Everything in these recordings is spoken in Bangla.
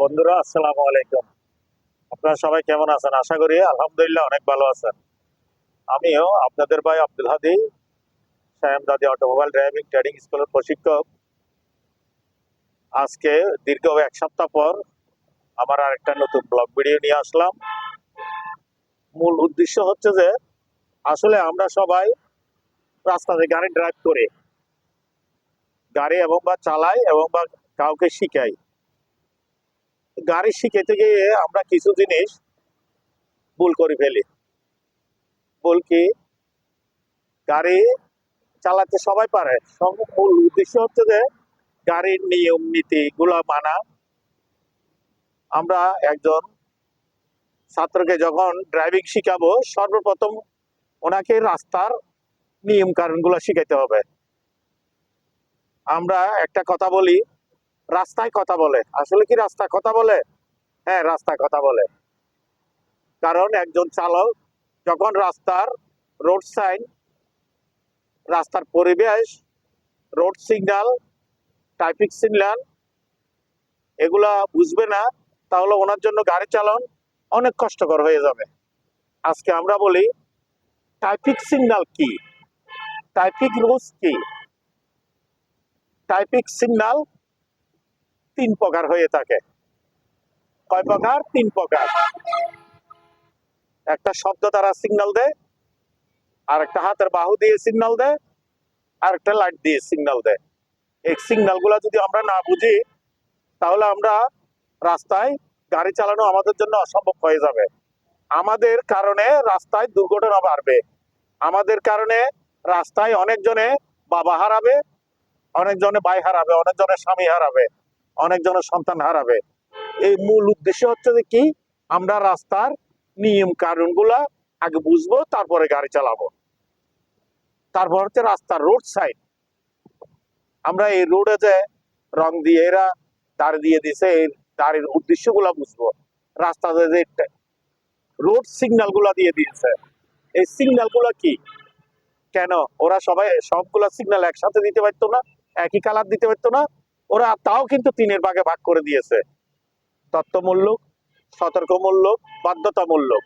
বন্ধুরা, আসসালামু আলাইকুম। আপনারা সবাই কেমন আছেন? আশা করি আলহামদুলিল্লাহ অনেক ভালো আছেন। আমিও আপনাদের ভাই আব্দুল হাদি সায়াম দাদি অটোমোবাইল ড্রাইভিং ট্রেনিং স্কুলের প্রশিক্ষক। আজকে দীর্ঘ এক সপ্তাহ পর আমার আরেকটা নতুন ব্লগ ভিডিও নিয়ে আসলাম। মূল উদ্দেশ্য হচ্ছে যে, আসলে আমরা সবাই রাস্তাতে গাড়ি ড্রাইভ করি। গাড়ি এবং বা চালাই এবং বা কাউকে শিখাই। গাড়ি শিখাইতে গিয়ে আমরা কিছু জিনিস ভুল করে ফেলি। ভুল কি? গাড়ি চালাতে সবাই পারে। মূল উদ্দেশ্য হচ্ছে যে গাড়ির নিয়ম, নীতি গুলা মানা। আমরা একজন ছাত্রকে যখন ড্রাইভিং শিখাবো, সর্বপ্রথম ওনাকে রাস্তার নিয়ম কারণগুলো শিখাইতে হবে। আমরা একটা কথা বলি রাস্তায় কথা বলে। আসলে কি রাস্তায় কথা বলে? হ্যাঁ রাস্তায় কথা বলে। কারণ একজন চালক যখন রাস্তার রোড সাইন, রাস্তার পরিবেশ, রোড সিগন্যাল, ট্রাফিক সিগন্যাল, এগুলা বুঝবে না, তাহলে ওনার জন্য গাড়ি চালান অনেক কষ্টকর হয়ে যাবে। আজকে আমরা বলি, ট্রাফিক সিগন্যাল কি? ট্রাফিক রুলস কি? ট্রাফিক সিগন্যাল তিন প্রকার হয়ে থাকে। কয় প্রকার? তিন প্রকার। একটা শব্দ দ্বারা সিগনাল দেয় আর একটা হাতের বাহু দিয়ে সিগনাল দেয় আর একটা লাইট দিয়ে সিগনাল দেয়। এই সিগন্যালগুলা যদি আমরা না বুঝি, তাহলে আমরা রাস্তায় গাড়ি চালানো আমাদের জন্য অসম্ভব হয়ে যাবে। আমাদের কারণে রাস্তায় দুর্ঘটনা বাড়বে। আমাদের কারণে রাস্তায় অনেকজনে বাবা হারাবে, অনেকজনে ভাই হারাবে অনেকজনে স্বামী হারাবে। অনেকজনের সন্তান হারাবে। এই মূল উদ্দেশ্য হচ্ছে যে কি? আমরা রাস্তার নিয়ম কারণগুলা আগে বুঝব, তারপরে গাড়ি চালাবো। তারপর হচ্ছে রাস্তার রোড সাইড। আমরা এই রোডে যে রং দিয়ে এরা দাঁড়ি দিয়ে দিছে, এই দাঁড়ির উদ্দেশ্যগুলা বুঝব। রাস্তাতে যে রোড সিগন্যালগুলা দিয়ে দিয়েছে। এই সিগন্যালগুলা কি? কেন? ওরা সবাই সবগুলা সিগন্যাল একসাথে দিতে পারতো না, একই কালার দিতে পারতো না ওরা তাও কিন্তু তিনের ভাগে ভাগ করে দিয়েছে। তত্ত্বমূলক সতর্কমূলক বাধ্যতামূলক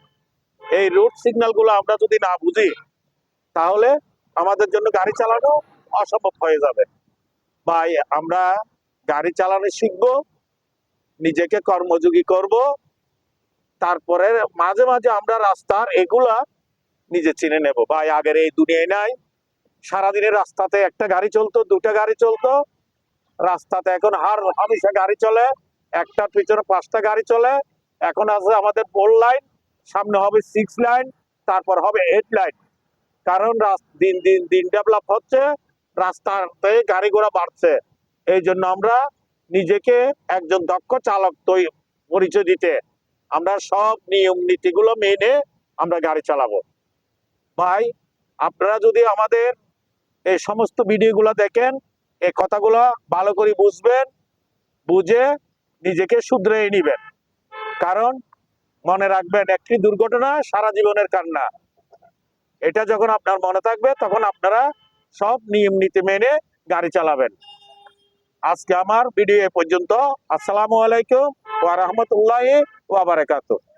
এই রুট সিগন্যালগুলো আমরা যদি না বুঝি, তাহলে আমাদের জন্য গাড়ি চালানো অসম্ভব হয়ে যাবে। বা আমরা গাড়ি চালানো শিখব, নিজেকে কর্মযোগী করব, তারপরে মাঝে মাঝে আমরা রাস্তার এগুলা নিজে চিনে নেব। ভাই, আগের এই দুনিয়ায় নাই, সারাদিনের রাস্তাতে একটা গাড়ি চলতো দুটা গাড়ি চলতো রাস্তাতে এখন হার হামেশা গাড়ি চলে একটা পিছনে পাঁচটা গাড়ি চলে। এখন আছে আমাদের ফোর লাইন সামনে হবে সিক্স লাইন তারপর হবে এইট লাইন কারণ দিন দিন দিন ডেভেলপ হচ্ছে, রাস্তাতে গাড়ি ঘোড়া বাড়ছে। এই জন্য আমরা নিজেকে একজন দক্ষ চালক তৈরি, পরিচয় দিতে আমরা সব নিয়ম নীতিগুলো মেনে আমরা গাড়ি চালাবো। ভাই, আপনারা যদি আমাদের এই সমস্ত ভিডিওগুলো দেখেন এই কথাগুলো ভালো করে বুঝবেন, বুঝে নিজেকে শুধরে নিবেন। কারণ মনে রাখবেন, একটি দুর্ঘটনা সারা জীবনের কান্না। এটা যখন আপনার মনে থাকবে, তখন আপনারা সব নিয়ম নীতি মেনে গাড়ি চালাবেন। আজকে আমার ভিডিও এ পর্যন্ত। আসসালামু আলাইকুম ওয়া রাহমাতুল্লাহি ওয়া বারাকাতুহু।